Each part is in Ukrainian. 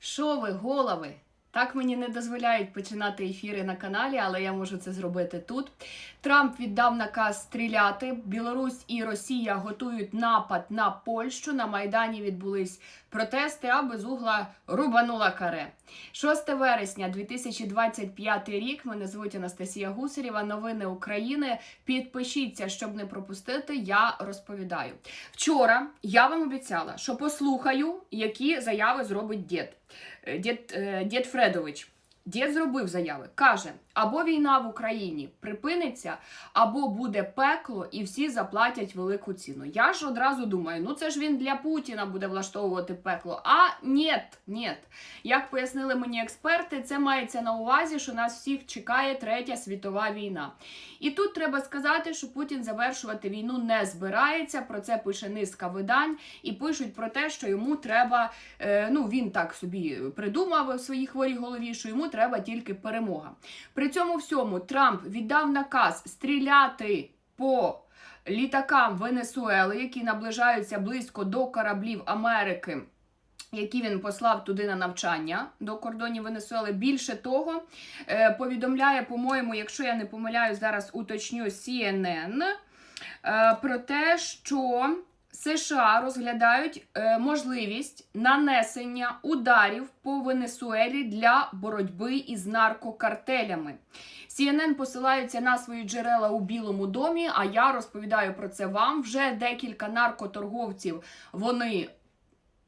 Що ви, голови? Так мені не дозволяють починати ефіри на каналі, але я можу це зробити тут. Трамп віддав наказ стріляти. Білорусь і Росія готують напад на Польщу. На Майдані відбулись протести, а без угла рубанула каре. 6 вересня 2025 рік. Мене звуть Анастасія Гусарєва. Новини України. Підпишіться, щоб не пропустити. Я розповідаю. Вчора я вам обіцяла, що послухаю, які заяви зробить дід. Е, Дід, е, дід Фредович. Дід зробив заяви. Каже: або війна в Україні припиниться, або буде пекло, і всі заплатять велику ціну. Я ж одразу думаю, ну це ж він для Путіна буде влаштовувати пекло. А ні, ні. Як пояснили мені експерти, це мається на увазі, що нас всіх чекає третя світова війна. І тут треба сказати, що Путін завершувати війну не збирається. Про це пише низка видань, і пишуть про те, що йому треба. е, ну він так собі придумав у своїй хворій голові, що йому треба тільки перемога. При цьому всьому Трамп віддав наказ стріляти по літакам Венесуели, які наближаються близько до кораблів Америки. Які він послав туди на навчання до кордонів Венесуели. Більше того, е, повідомляє, по-моєму, якщо я не помиляюсь, зараз уточню CNN, е, про те, що США розглядають е, можливість нанесення ударів по Венесуелі для боротьби із наркокартелями. CNN посилаються на свої джерела у Білому домі. А я розповідаю про це вам. Вже декілька наркоторговців вони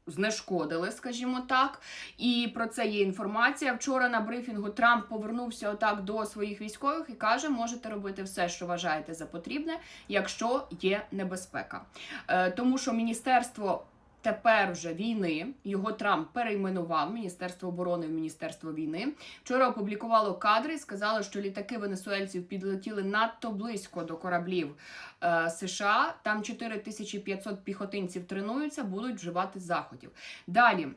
знешкодили, скажімо так. І про це є інформація. Вчора на брифінгу Трамп повернувся отак до своїх військових і каже: можете робити все, що вважаєте за потрібне, якщо є небезпека. Е, тому що міністерство. Тепер вже війни його Трамп перейменував Міністерство оборони в Міністерство війни. Вчора опублікувало кадри і сказали, що літаки венесуельців підлетіли надто близько до кораблів е, США. Там 4500 піхотинців тренуються, будуть вживати заходів. Далі.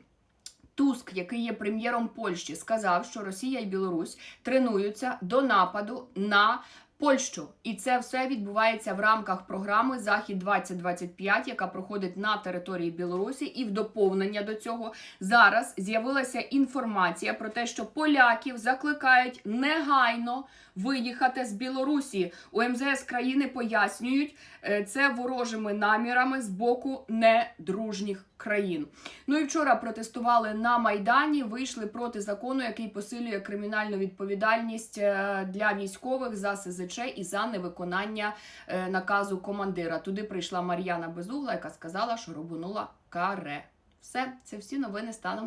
Туск, який є прем'єром Польщі, сказав, що Росія і Білорусь тренуються до нападу на Польщу, і це все відбувається в рамках програми Захід 2025 яка проходить на території Білорусі. І в доповнення до цього зараз з'явилася інформація про те, що поляків закликають негайно виїхати з Білорусі. У МЗС країни пояснюють е, це ворожими намірами з боку недружніх країн. Ну і вчора протестували на майдані. Вийшли проти закону, який посилює кримінальну відповідальність е, для військових за СЗЧ і за невиконання е, наказу командира. Туди прийшла Мар'яна Безугла, яка сказала, що рубанула каре. Все, це всі новини станом